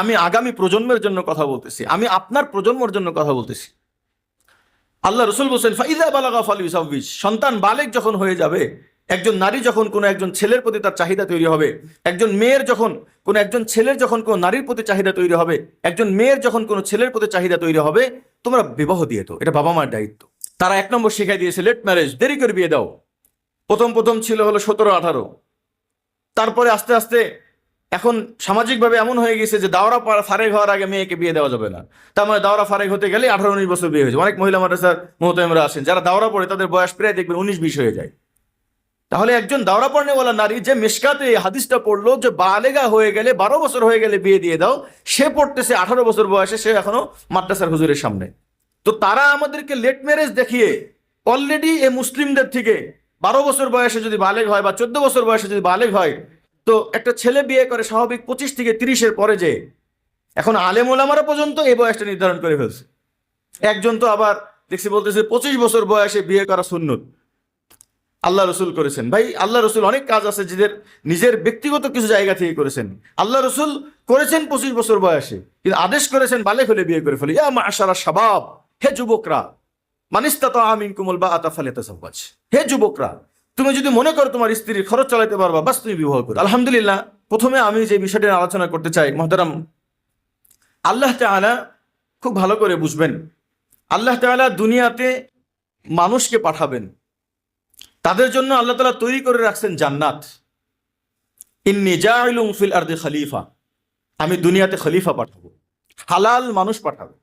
আমি আগামী প্রজন্মের জন্য কথা বলতেছি, আমি আপনার প্রজন্মের জন্য কথা বলতেছি। আল্লাহ রসুল বলছেন ফাইদা বালাগা ফালি সাব্বিশ। সন্তান বালেক যখন হয়ে যাবে, একজন নারী যখন কোনো একজন ছেলের প্রতি তার চাহিদা তৈরি হবে, একজন মেয়ের যখন কোনো একজন ছেলের যখন কোনো নারীর প্রতি চাহিদা তৈরি হবে, একজন মেয়ের যখন কোনো ছেলের প্রতি চাহিদা তৈরি হবে, তোমরা বিবাহ দিয়ে তো এটা বাবা মার দায়িত্ব। তারা এক নম্বর শিখাই দিয়েছে, লেট ম্যারেজ, দেরি করে বিয়ে দাও। প্রথম প্রথম ছিল হলো সতেরো আঠারো। তারপরে আস্তে আস্তে এখন সামাজিকভাবে এমন হয়ে গেছে যে দাওরা ফারেক হওয়ার আগে মেয়েকে বিয়ে দেওয়া যাবে না। তার মানে দাওরা ফারেক হতে গেলে আঠারো উনিশ বছর বিয়ে হয়েছে। অনেক মহিলা মাদ্রাসার মোহতামিমরা আসেন, যারা দাওরা পড়ে তাদের বয়স প্রায় দেখবেন উনিশ বিশ হয়ে যায়। তাহলে একজন দাওরা পড়নেওয়ালা নারী যে মিসকাতে এই হাদিসটা পড়ল যে বালেগা হয়ে গেলে, বারো বছর হয়ে গেলে বিয়ে দিয়ে দাও, সে পড়তেছে আঠারো বছর বয়সে, সে এখনও মাদ্রাসার হুজুরের সামনে। তো তারা আমাদেরকে লেট ম্যারেজ দেখিয়ে অলরেডি এ মুসলিমদের থেকে বারো বছর বয়সে যদি বালেগ হয় বা চোদ্দ বছর বয়সে যদি বালেগ হয় তো একটা ছেলে বিয়ে করে স্বাভাবিক পঁচিশ থেকে তিরিশের পরে যে এখন আলেম ওলামারা পর্যন্ত এই বয়সটা নির্ধারণ করে ফেলছে। একজন তো আবার দেখছি বলতেছে পঁচিশ বছর বয়সে বিয়ে করা সুন্নত। আল্লাহ রসুল করেছেন। ভাই, আল্লাহ রসুল অনেক কাজ আছে যাদের নিজের ব্যক্তিগত কিছু জায়গা থেকে করেছেন। আল্লাহ রসুল করেছেন পঁচিশ বছর বয়সে, কিন্তু আদেশ করেছেন বালে ফেলে বিয়ে করে ফেলে। ইয়া মাশারা শাবাব, হে যুবকরা মানিস্তা তো আমিন কুমল বা আতা ফালে হে যুবকরা তুমি যদি মনে করো তোমার স্ত্রীর খরচ চালাতে পারবা, বাস তুমি বিবাহ করো। আলহামদুলিল্লাহ, প্রথমে আমি যে বিষয়টি আলোচনা করতে চাই, মহতারাম, আল্লাহ তাআলা খুব ভালো করে বুঝবেন। আল্লাহ তাআলা দুনিয়াতে মানুষকে পাঠাবেন। তাদের জন্য আল্লাহ তালা তৈরি করে রাখছেন জান্নাত। ফিল আরদে খলিফা। আমি দুনিয়াতে খলিফা পাঠাবো, হালাল মানুষ পাঠাবো।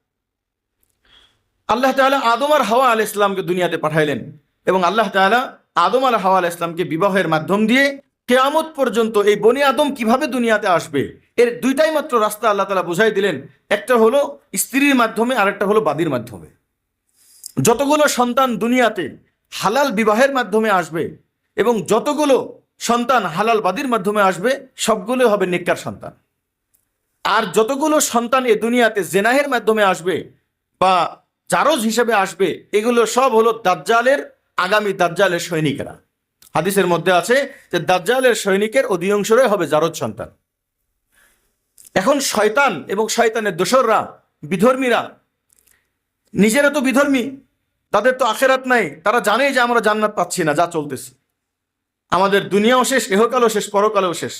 আল্লাহ তাআলা আদম আর হাওয়া আল ইসলামকে দুনিয়াতে পাঠাইলেন এবং আল্লাহ তাআলা আদম আল হাওয়াল ইসলামকে বিবাহের মাধ্যম দিয়ে কেয়ামত পর্যন্ত এই বনি আদম কীভাবে দুনিয়াতে আসবে? এর দুইটাই মাত্র রাস্তা আল্লাহ তাআলা বুঝাই দিলেন। একটা হলো স্ত্রীর মাধ্যমে, আরেকটা হলো বাদির মাধ্যমে। যতগুলো সন্তান দুনিয়াতে হালাল বিবাহের মাধ্যমে আসবে এবং যতগুলো সন্তান হালাল বাদির মাধ্যমে আসবে, সবগুলো হবে নিকার সন্তান। আর যতগুলো সন্তান এ দুনিয়াতে জেনাহের মাধ্যমে আসবে বা জারজ হিসেবে আসবে, এগুলো সব হলো দাজ্জালের আগামী দাজ্জালের সৈনিকেরা। হাদিসের মধ্যে আছে যে দাজ্জালের সৈনিকের অধিকাংশরাই হবে জারদ সন্তান। এখন শয়তান এবং শয়তানের দোসররা, বিধর্মীরা, নিজেরা তো বিধর্মী, তাদের তো আখেরাত নাই, তারা জানে যে আমরা জান্নাত পাচ্ছি না, যা চলতেছে। আমাদের দুনিয়াও শেষ, এহকালও শেষ, পরকালেও শেষ।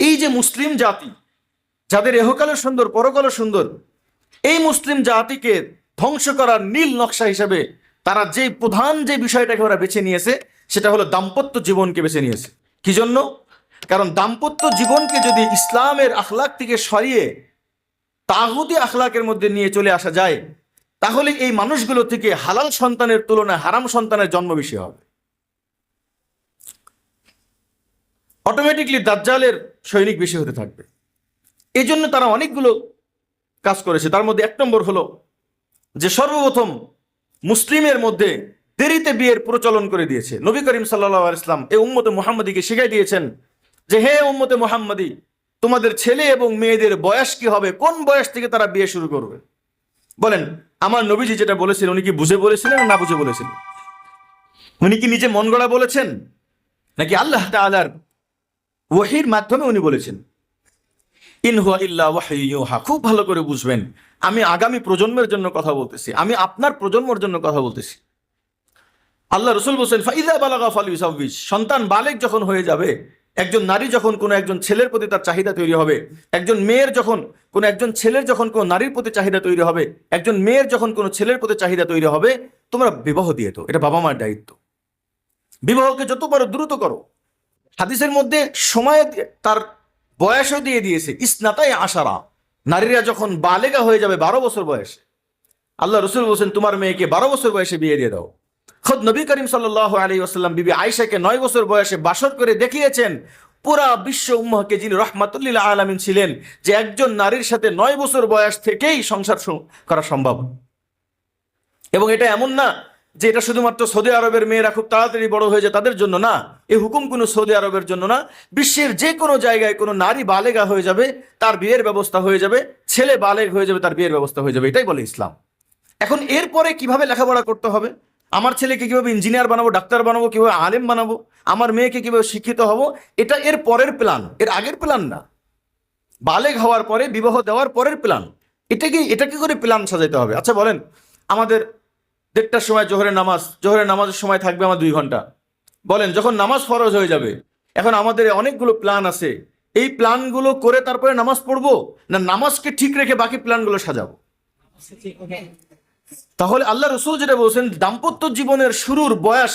এই যে মুসলিম জাতি, যাদের এহকালও সুন্দর, পরকালও সুন্দর, এই মুসলিম জাতিকে ধ্বংস করার নীল নকশা হিসেবে তারা যে প্রধান যে বিষয়টাকে ওরা বেছে নিয়েছে, সেটা হলো দাম্পত্য জীবনকে বেছে নিয়েছে। কি জন্য? কারণ দাম্পত্য জীবনকে যদি ইসলামের আখলাক থেকে সরিয়ে তাহুদি আখলাকের মধ্যে নিয়ে চলে আসা যায়, তাহলে এই মানুষগুলো থেকে হালাল সন্তানের তুলনায় হারাম সন্তানের জন্ম বেশি হবে। অটোমেটিকলি দাজ্জালের সৈনিক বেশি হতে থাকবে। এই জন্য তারা অনেকগুলো কাজ করেছে। তার মধ্যে এক নম্বর হলো যে সর্বপ্রথম মুসলিমের মধ্যে দেরিতে বিয়ের প্রচলন করে দিয়েছে। নবী করিম সাল্লাহ ইসলাম এই উম্মতে মোহাম্মদীকে শিখাই দিয়েছেন যে, হে উম্মতে মোহাম্মদী, তোমাদের ছেলে এবং মেয়েদের বয়স কি হবে? কোন বয়স থেকে তারা বিয়ে শুরু করবে? বলেন, আমার নবীজি যেটা বলেছেন, উনি কি বুঝে বলেছিলেন না বুঝে বলেছিলেন? উনি কি নিজে মন গড়া বলেছেন? নাকি আল্লাহ তাআলার ওহির মাধ্যমে উনি বলেছেন? ইনহুয়া ইল্লা ওয়াহিয়ুহা। খুব ভালো করে বুঝবেন। আমি আগামী প্রজন্মের জন্য কথা বলতেছি, আমি আপনার প্রজন্মের জন্য কথা বলতেছি। আল্লাহ রসুল বলছেন, ফাইদা বালাগা ফালি সাব্বিশ সন্তান বালেক যখন হয়ে যাবে, একজন নারী যখন কোনো একজন ছেলের প্রতি তার চাহিদা তৈরি হবে, একজন মেয়ের যখন কোনো একজন ছেলের যখন কোনো নারীর প্রতি চাহিদা তৈরি হবে, একজন মেয়ের যখন কোনো ছেলের প্রতি চাহিদা তৈরি হবে, তোমরা বিবাহ দিয়ে তো এটা বাবা মার দায়িত্ব। বিবাহকে যত পারো দ্রুত করো। হাদিসের মধ্যে সময় তার বয়সও দিয়ে দিয়েছে, ইসনাতাই আশারা। নারীরা যখন বালেগা হয়ে যাবে বারো বছর বয়সে, আল্লাহ রসুল বলছেন, তোমার মেয়েকে বারো বছর বয়সে বিয়ে দিয়ে দাও। খোদ নবী করিম সাল্লাহ আলী আসাল্লাম বিবি আয়েশাকে নয় বছর বয়সে বাসর করে দেখিয়েছেন, পুরা বিশ্ব উম্মহকে যিনি রহমাতুল্লিল্লাহ আলমিন ছিলেন, যে একজন নারীর সাথে নয় বছর বয়স থেকেই সংসার করা সম্ভব। এবং এটা এমন না যে এটা শুধুমাত্র সৌদি আরবের মেয়েরা খুব তাড়াতাড়ি বড় হয়ে যায় তাদের জন্য না এই হুকুম কোনো সৌদি আরবের জন্য না। বিশ্বের যে কোনো জায়গায় কোনো নারী বালেগা হয়ে যাবে, তার বিয়ের ব্যবস্থা হয়ে যাবে, ছেলে বালেগ হয়ে যাবে, তার বিয়ের ব্যবস্থা হয়ে যাবে, এটাই বলে ইসলাম। এখন এরপরে কীভাবে লেখাপড়া করতে হবে? আমার ছেলেকে কীভাবে ইঞ্জিনিয়ার বানাবো, ডাক্তার বানাবো, কীভাবে আলেম বানাবো, আমার মেয়েকে কীভাবে শিক্ষিত হব, এটা এর পরের প্ল্যান, এর আগের প্ল্যান না। বালেগ হওয়ার পরে, বিবাহ দেওয়ার পরের প্ল্যান এটাকে এটাকে করে প্ল্যান সাজাইতে হবে। আচ্ছা বলেন, আমাদের দেড়টার সময় জোহরের নামাজ, জোহরের নামাজের সময় থাকবে আমার দুই ঘণ্টা। বলেন, যখন নামাজ ফরজ হয়ে যাবে, এখন আমাদের অনেকগুলো প্ল্যান আছে। এই প্ল্যানগুলো করে তারপরে নামাজ পড়ব না নামাজকে ঠিক রেখে বাকি প্ল্যানগুলো সাজাবো? তাহলে আল্লাহ রসুল যেটা বলছেন, দাম্পত্য জীবনের শুরুর বয়স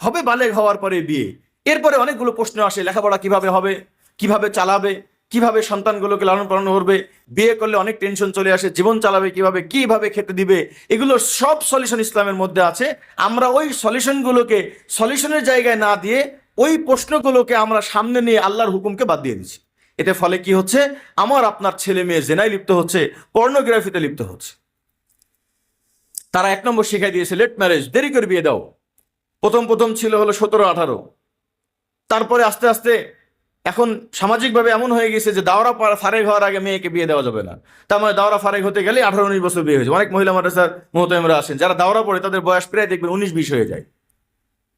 হবে বালেগ হওয়ার পরে বিয়ে। এরপরে অনেকগুলো প্রশ্ন আসে, লেখাপড়া কীভাবে হবে, কীভাবে চালাবে কীভাবে সন্তানগুলোকে লালন পালন করবে? বিয়ে করলে অনেক টেনশন চলে আসে, জীবন চালাবে কীভাবে কীভাবে খেতে দিবে? এগুলো সব সলিউশন ইসলামের মধ্যে আছে। আমরা ওই সলিউশনগুলোকে সলিউশনের জায়গায় না দিয়ে ওই প্রশ্নগুলোকে আমরা সামনে নিয়ে আল্লাহর হুকুমকে বাদ দিয়ে দিচ্ছি। এতে ফলে কি হচ্ছে? আমার আপনার ছেলে মেয়ে জেনায় লিপ্ত হচ্ছে পর্নোগ্রাফিতে লিপ্ত হচ্ছে। তারা এক নম্বর শিখাই দিয়েছে লেট ম্যারেজ দেরি করে বিয়ে দাও। প্রথম প্রথম ছিল হলো সতেরো আঠারো। তারপরে আস্তে আস্তে এখন সামাজিকভাবে এমন হয়ে গেছে যে দাওরা ফারেক হওয়ার আগে মেয়েকে বিয়ে দেওয়া যাবে না। তার মানে দাওরা ফারেক হতে গেলে আঠারো উনিশ বছর বিয়ে হয়েছে অনেক মহিলা মাদ্রাসার মোহতামিমরা আসেন, যারা দাওরা পড়ে তাদের বয়স প্রায় দেখবেন উনিশ বিশ হয়ে যায়।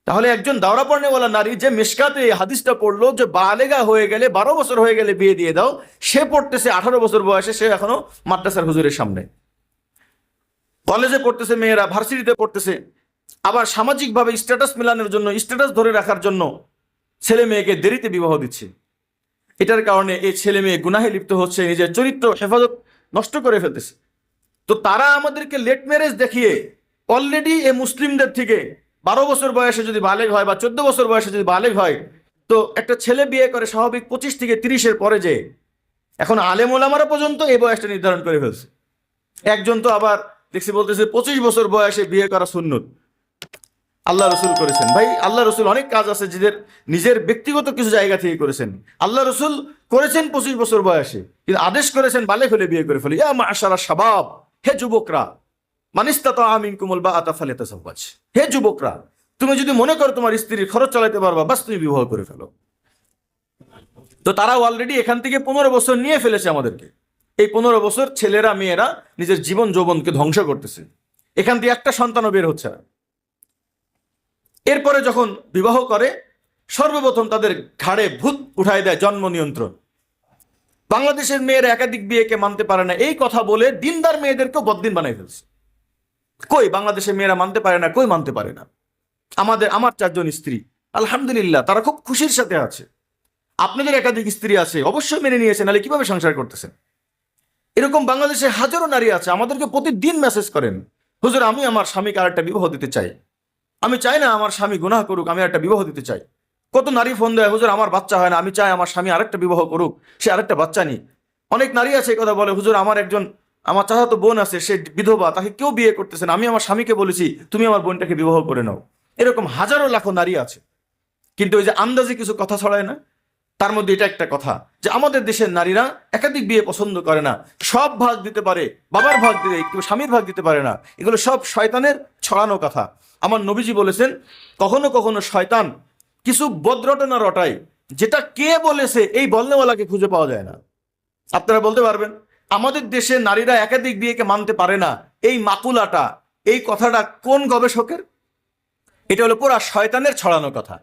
তাহলে একজন দাওরা পড়নেওয়ালা নারী যে মিসকাতে হাদিসটা পড়ল যে বালেগা হয়ে গেলে, বারো বছর হয়ে গেলে বিয়ে দিয়ে দাও, সে পড়তেছে আঠারো বছর বয়সে, সে এখনও মাদ্রাসার হুজুরের সামনে। কলেজে পড়তেছে মেয়েরা, ভার্সিটিতে পড়তেছে। আবার সামাজিকভাবে স্ট্যাটাস মেলানোর জন্য স্ট্যাটাস ধরে রাখার জন্য ছেলে মেয়েকে দেরিতে বিবাহ দিচ্ছে। এটার কারণে এই ছেলে মেয়ে গুনাহে লিপ্ত হচ্ছে, নিজের চরিত্র, হেফাজত নষ্ট করে ফেলতেছে। তো তারা আমাদেরকে লেট ম্যারেজ দেখিয়ে অলরেডি এ মুসলিমদের থেকে বারো বছর বয়সে যদি বালেগ হয় বা চোদ্দ বছর বয়সে যদি বালেগ হয়, তো একটা ছেলে বিয়ে করে স্বাভাবিক পঁচিশ থেকে তিরিশের পরে যে এখন আলেম ওলামারা পর্যন্ত এই বয়সটা নির্ধারণ করে ফেলছে। একজন তো আবার দেখছি বলতেছে পঁচিশ বছর বয়সে বিয়ে করা সুন্নত। আল্লাহ রসুল করেছেন। ভাই, আল্লাহ রসুল অনেক কাজ আছে যাদের নিজের ব্যক্তিগত কিছু জায়গা থেকে করেছেন। আল্লাহ রসুল করেছেন পঁচিশ বছর বয়সে, কিন্তু আদেশ করেছেন বালে ফেলে বিয়ে করে ফেলে। শাবাব, হে যুবকরা মানিস্তা তো আমিন কুমল বা আতা ফালে হে যুবকরা, তুমি যদি মনে করো তোমার স্ত্রীর খরচ চালাতে পারবা, বাস তুমি বিবাহ করে ফেলো। তো তারা অলরেডি এখান থেকে পনেরো বছর নিয়ে ফেলেছে আমাদেরকে। এই পনেরো বছর ছেলেরা, মেয়েরা নিজের জীবন যৌবনকে ধ্বংস করতেছে। এখান থেকে একটা সন্তানও বের হচ্ছে না। এরপরে যখন বিবাহ করে, সর্বপ্রথম তাদের ঘাড়ে ভূত উঠায় দেয় জন্ম নিয়ন্ত্রণ। বাংলাদেশের মেয়েরা একাধিক বিয়েকে মানতে পারে না। এই কথা বলে দিনদার মেয়েদেরকেও বদ্দিন বানাই ফেলছে। কই বাংলাদেশের মেয়েরা মানতে পারে না, কই মানতে পারে না? আমাদের, আমার চারজন স্ত্রী। আলহামদুলিল্লাহ, তারা খুব খুশির সাথে আছে। আপনাদের একাধিক স্ত্রী আছে, অবশ্যই মেনে নিয়েছেন নাহলে কীভাবে সংসার করতেছেন? এরকম বাংলাদেশে হাজারো নারী আছে, আমাদেরকে প্রতিদিন মেসেজ করেন, হুজুর, আমি আমার স্বামীকে আরেকটা বিবাহ দিতে চাই। আমি চাই না আমার স্বামী গুনাহ করুক, আমি একটা বিবাহ দিতে চাই। কত নারী ফোন দেয়, হুজুর, আমার বাচ্চা হয় না, আমি চাই আমার স্বামী আরেকটা বিবাহ করুক, সে আরেকটা বাচ্চা নিক। অনেক নারী আছে এই কথা বলে, হুজুর, আমার একজন, আমার চাচাতো বোন আছে, সে বিধবা, তাকে কেউ বিয়ে করতেছে না, আমি আমার স্বামীকে বলেছি, তুমি আমার বোনটাকে বিবাহ করে নাও। এরকম হাজারো লাখো নারী আছে। কিন্তু ওই যে আন্দাজে কিছু কথা ছড়ায় না? তার মধ্যে এটা একটা কথা, যে আমাদের দেশের নারীরা একাধিক বিয়ে পছন্দ করে না। সব ভাগ দিতে পারে, বাবার ভাগ দিতে, স্বামীর ভাগ দিতে পারে না। এগুলো সব শয়তানের ছড়ানো কথা। আমার নবীজি বলেছেন, কখনো কখনো শয়তান কিছু বদ্রটনা রটায়, যেটা কে বলেছে এই বলনেওয়ালাকে খুঁজে পাওয়া যায় না। আপনারা বলতে পারবেন, আমাদের দেশে নারীরা একাধিক বিয়েকে মানতে পারে না। এই মাকুলাটা, এই কথাটা কোন গবেষকের? এটা হলো পুরা শয়তানের ছড়ানো কথা।